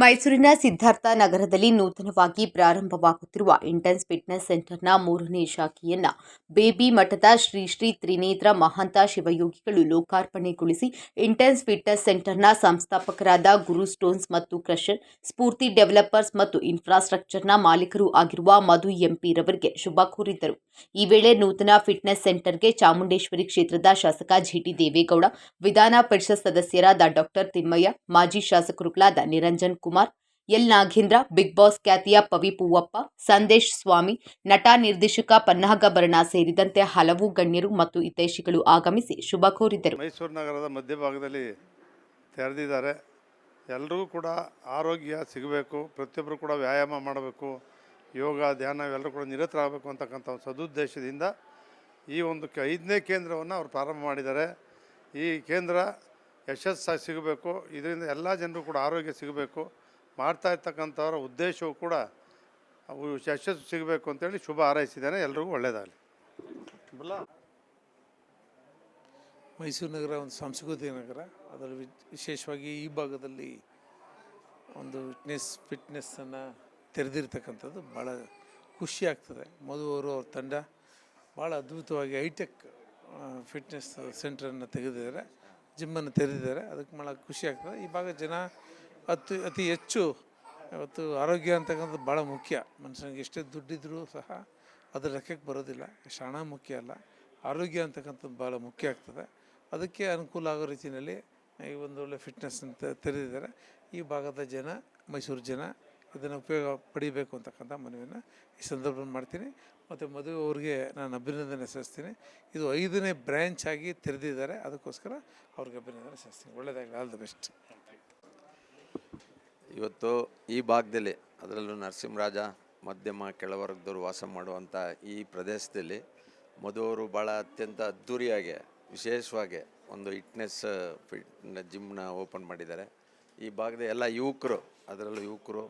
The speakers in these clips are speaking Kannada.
ಮೈಸೂರಿನ ಸಿದ್ಧಾರ್ಥ ನಗರದಲ್ಲಿ ನೂತನವಾಗಿ ಪ್ರಾರಂಭವಾಗುತ್ತಿರುವ ಇಂಟೆನ್ಸ್ ಫಿಟ್ನೆಸ್ ಸೆಂಟರ್ನ ಮೂರನೇ ಶಾಖೆಯನ್ನ ಬೇಬಿ ಮಠದ ಶ್ರೀ ಶ್ರೀ ತ್ರಿನೇತ್ರ ಮಹಾಂತ ಶಿವಯೋಗಿಗಳು ಲೋಕಾರ್ಪಣೆಗೊಳಿಸಿ ಇಂಟೆನ್ಸ್ ಫಿಟ್ನೆಸ್ ಸೆಂಟರ್ನ ಸಂಸ್ಥಾಪಕರಾದ ಗುರು ಸ್ಟೋನ್ಸ್ ಮತ್ತು ಕ್ರಷರ್, ಸ್ಫೂರ್ತಿ ಡೆವಲಪರ್ಸ್ ಮತ್ತು ಇನ್ಫ್ರಾಸ್ಟ್ರಕ್ಚರ್ನ ಮಾಲೀಕರು ಆಗಿರುವ ಮಧು ಎಂಪಿ ರವರಿಗೆ ಶುಭ ಕೋರಿದ್ದರು ಈ ವೇಳೆ ನೂತನ ಫಿಟ್ನೆಸ್ ಸೆಂಟರ್ಗೆ ಚಾಮುಂಡೇಶ್ವರಿ ಕ್ಷೇತ್ರದ ಶಾಸಕ ಜಿಟಿ ದೇವೇಗೌಡ, ವಿಧಾನ ಪರಿಷತ್ ಸದಸ್ಯರಾದ ಡಾಕ್ಟರ್ ತಿಮ್ಮಯ್ಯ, ಮಾಜಿ ಶಾಸಕರುಗಳಾದ Niranjan Kumar L. Nagendra, big boss ಖ್ಯಾತಿಯ ಪವಿ ಪೂವಪ್ಪ, ಸಂದೇಶ್ ಸ್ವಾಮಿ, ನಟ ನಿರ್ದೇಶಕ ಪನ್ನಾಗಭರಣ ಸೇರಿದಂತೆ ಹಲವು ಗಣ್ಯರು ಮತ್ತು ಹಿತೈಷಿಗಳು ಆಗಮಿಸಿ ಶುಭ ಕೋರಿದರು. ಮೈಸೂರು ನಗರದ ಮಧ್ಯಭಾಗದಲ್ಲಿ ತೆರೆದಿದ್ದಾರೆ. ಎಲ್ರಿಗೂ ಕೂಡ ಆರೋಗ್ಯ ಸಿಗಬೇಕು, ಪ್ರತಿಯೊಬ್ಬರು ಕೂಡ ವ್ಯಾಯಾಮ ಮಾಡಬೇಕು, ಯೋಗ, ಧ್ಯಾನ ಎಲ್ಲರೂ ಕೂಡ ನಿರತರಾಗಬೇಕು ಅಂತಕ್ಕಂಥ ಒಂದು ಸದುದ್ದೇಶದಿಂದ ಈ ಒಂದು ಐದನೇ ಕೇಂದ್ರವನ್ನು ಅವರು ಪ್ರಾರಂಭ ಮಾಡಿದ್ದಾರೆ. ಈ ಕೇಂದ್ರ ಯಶಸ್ಸಾಗಿ ಸಿಗಬೇಕು. ಇದರಿಂದ ಎಲ್ಲ ಜನರು ಕೂಡ ಆರೋಗ್ಯ ಸಿಗಬೇಕು. ಮಾಡ್ತಾ ಇರ್ತಕ್ಕಂಥವರ ಉದ್ದೇಶವು ಕೂಡ ಯಶಸ್ಸು ಸಿಗಬೇಕು ಅಂತೇಳಿ ಶುಭ ಹಾರೈಸಿದ್ದೇನೆ. ಎಲ್ರಿಗೂ ಒಳ್ಳೆಯದಾಗಲಿ. ಮೈಸೂರು ನಗರ ಒಂದು ಸಾಂಸ್ಕೃತಿಕ ನಗರ. ಅದರಲ್ಲಿ ವಿಶೇಷವಾಗಿ ಈ ಭಾಗದಲ್ಲಿ ಒಂದು ಫಿಟ್ನೆಸ್ ಫಿಟ್ನೆಸ್ಸನ್ನು ತೆರೆದಿರ್ತಕ್ಕಂಥದ್ದು ಭಾಳ ಖುಷಿ ಆಗ್ತದೆ. ಮಧುವರು ಅವ್ರ ತಂಡ ಭಾಳ ಅದ್ಭುತವಾಗಿ ಹೈಟೆಕ್ ಫಿಟ್ನೆಸ್ ಸೆಂಟ್ರನ್ನು ತೆಗೆದಿದ್ದಾರೆ. ಜಿಮ್ಮನ್ನು ತೆರೆದಿದ್ದಾರೆ. ಅದಕ್ಕೆ ಭಾಳ ಖುಷಿ ಆಗ್ತದೆ. ಈ ಭಾಗ ಜನ ಅತಿ ಅತಿ ಹೆಚ್ಚು ಇವತ್ತು ಆರೋಗ್ಯ ಅಂತಕ್ಕಂಥದ್ದು ಭಾಳ ಮುಖ್ಯ. ಮನುಷ್ಯನಿಗೆ ಎಷ್ಟೇ ದುಡ್ಡಿದ್ರೂ ಸಹ ಅದು ಲೆಕ್ಕಕ್ಕೆ ಬರೋದಿಲ್ಲ. ಹಣ ಮುಖ್ಯ ಅಲ್ಲ. ಆರೋಗ್ಯ ಅಂತಕ್ಕಂಥದ್ದು ಭಾಳ ಮುಖ್ಯ ಆಗ್ತದೆ. ಅದಕ್ಕೆ ಅನುಕೂಲ ಆಗೋ ರೀತಿಯಲ್ಲಿ ಈ ಒಂದು ಒಳ್ಳೆ ಫಿಟ್ನೆಸ್ ಅಂತ ತೆರೆದಿದ್ದಾರೆ. ಈ ಭಾಗದ ಜನ, ಮೈಸೂರು ಜನ ಇದನ್ನು ಉಪಯೋಗ ಪಡಿಬೇಕು ಅಂತಕ್ಕಂಥ ಮನವಿಯನ್ನು ಈ ಸಂದರ್ಭದಲ್ಲಿ ಮಾಡ್ತೀನಿ. ಮತ್ತು ಮದುವೆ ಅವ್ರಿಗೆ ನಾನು ಅಭಿನಂದನೆ ಸಲ್ಲಿಸ್ತೀನಿ. ಇದು ಐದನೇ ಬ್ರ್ಯಾಂಚ್ ಆಗಿ ತೆರೆದಿದ್ದಾರೆ. ಅದಕ್ಕೋಸ್ಕರ ಅವ್ರಿಗೆ ಅಭಿನಂದನೆ ಸಲ್ಲಿಸ್ತೀನಿ. ಒಳ್ಳೆಯದಾಗಲಿ ಆಲ್ ದ ಬೆಸ್ಟ್. ಇವತ್ತು ಈ ಭಾಗದಲ್ಲಿ, ಅದರಲ್ಲೂ ನರಸಿಂಹರಾಜ ಮಧ್ಯಮ ಕೆಳವರ್ಗದವರು ವಾಸ ಮಾಡುವಂಥ ಈ ಪ್ರದೇಶದಲ್ಲಿ ಮದುವರು ಭಾಳ ಅತ್ಯಂತ ಅದ್ಧೂರಿಯಾಗಿ ವಿಶೇಷವಾಗಿ ಒಂದು ಫಿಟ್ನೆಸ್ ಫಿಟ್ ಜಿಮ್ನ ಓಪನ್ ಮಾಡಿದ್ದಾರೆ. ಈ ಭಾಗದ ಎಲ್ಲ ಯುವಕರು, ಅದರಲ್ಲೂ ಯುವಕರು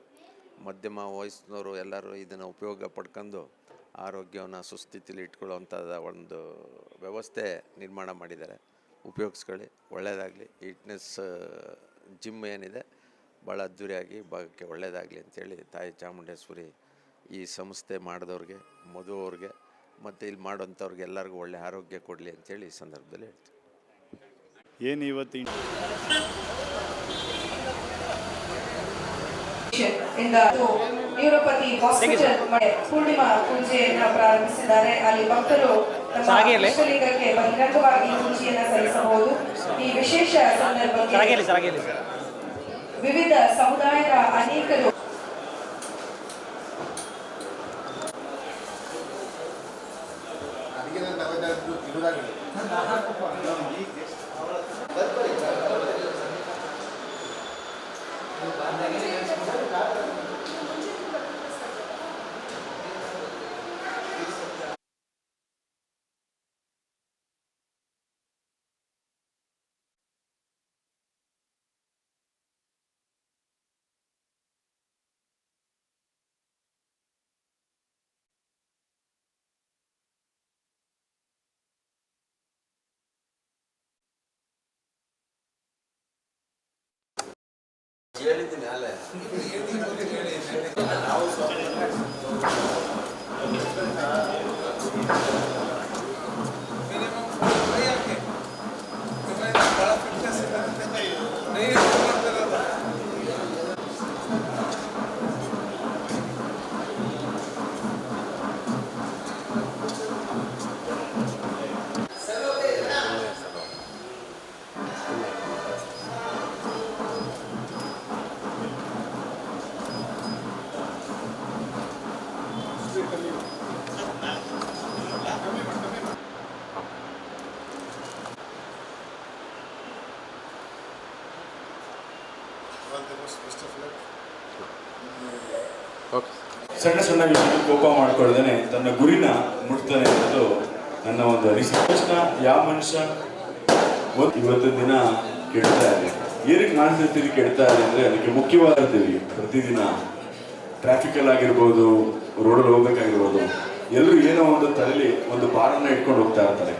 ಮಧ್ಯಮ ವಯಸ್ಸಿನವರು ಎಲ್ಲರೂ ಇದನ್ನು ಉಪಯೋಗ ಪಡ್ಕೊಂಡು ಆರೋಗ್ಯವನ್ನು ಸುಸ್ಥಿತಿಲಿ ಇಟ್ಕೊಳ್ಳುವಂಥದ್ದು ಒಂದು ವ್ಯವಸ್ಥೆ ನಿರ್ಮಾಣ ಮಾಡಿದ್ದಾರೆ. ಉಪಯೋಗಿಸ್ಕೊಳ್ಳಿ, ಒಳ್ಳೆಯದಾಗಲಿ. ಫಿಟ್ನೆಸ್ ಜಿಮ್ ಏನಿದೆ ಭಾಳ ಅದ್ದೂರಿಯಾಗಿ ಭಾಗಕ್ಕೆ ಒಳ್ಳೆಯದಾಗಲಿ ಅಂತೇಳಿ ತಾಯಿ ಚಾಮುಂಡೇಶ್ವರಿ ಈ ಸಂಸ್ಥೆ ಮಾಡಿದವ್ರಿಗೆ, ಮಧು ಅವ್ರಿಗೆ, ಮತ್ತು ಇಲ್ಲಿ ಮಾಡೋಂಥವ್ರಿಗೆ ಎಲ್ಲರಿಗೂ ಒಳ್ಳೆ ಆರೋಗ್ಯ ಕೊಡಲಿ ಅಂತೇಳಿ ಈ ಸಂದರ್ಭದಲ್ಲಿ ಹೇಳ್ತೀನಿ. ಏನು ಇವತ್ತು ಇಂದ ನ್ಯೂರೋಪತಿ ಹಾಸ್ಪಿಟಲ್ ಪೂರ್ಣಿಮಾ ಪೂಜೆಯನ್ನ ಪ್ರಾರಂಭಿಸಿದ್ದಾರೆ. ಅಲ್ಲಿ ಭಕ್ತರು ಶಿವಲಿಂಗಕ್ಕೆ ಬಹಿರಂಗವಾಗಿ ಪೂಜೆಯನ್ನ ಸಲ್ಲಿಸಬಹುದು. ಈ ವಿಶೇಷ ಸಂದರ್ಭದಲ್ಲಿ ವಿವಿಧ ಸಮುದಾಯದ ಅನೇಕರು Não, não, não. ಹೇಳಿದ್ದೀನಿ ಅಲ್ಲೇ ನಾವು ಸಣ್ಣ ಸಣ್ಣ ವಿಷಯ ಕೋಪ ಮಾಡ್ಕೊಳ್ದೇನೆ ತನ್ನ ಗುರಿನ ಮುಟ್ತಾನೆ ಅನ್ನೋದು ನನ್ನ ಒಂದು ಅನಿಸಿಕೆ ತಕ್ಷಣ ಯಾವ ಮನುಷ್ಯ ಇವತ್ತು ಇವತ್ತಿನ ದಿನ ಕೆಡ್ತಾ ಇದೆ ಏನಕ್ಕೆ ಮಾನಸಿಕ ಕೇಳ್ತಾ ಇದೆ ಅಂದರೆ ಅದಕ್ಕೆ ಮುಖ್ಯವಾದದ್ದು ಪ್ರತಿದಿನ ಟ್ರಾಫಿಕಲ್ಲಿ ಆಗಿರ್ಬೋದು ರೋಡಲ್ಲಿ ಹೋಗ್ಬೇಕಾಗಿರ್ಬೋದು ಎಲ್ಲರೂ ಏನೋ ಒಂದು ತಲೆಯಲ್ಲಿ ಒಂದು ಭಾರನ ಇಟ್ಕೊಂಡು ಹೋಗ್ತಾ ಇರ್ತಾರೆ.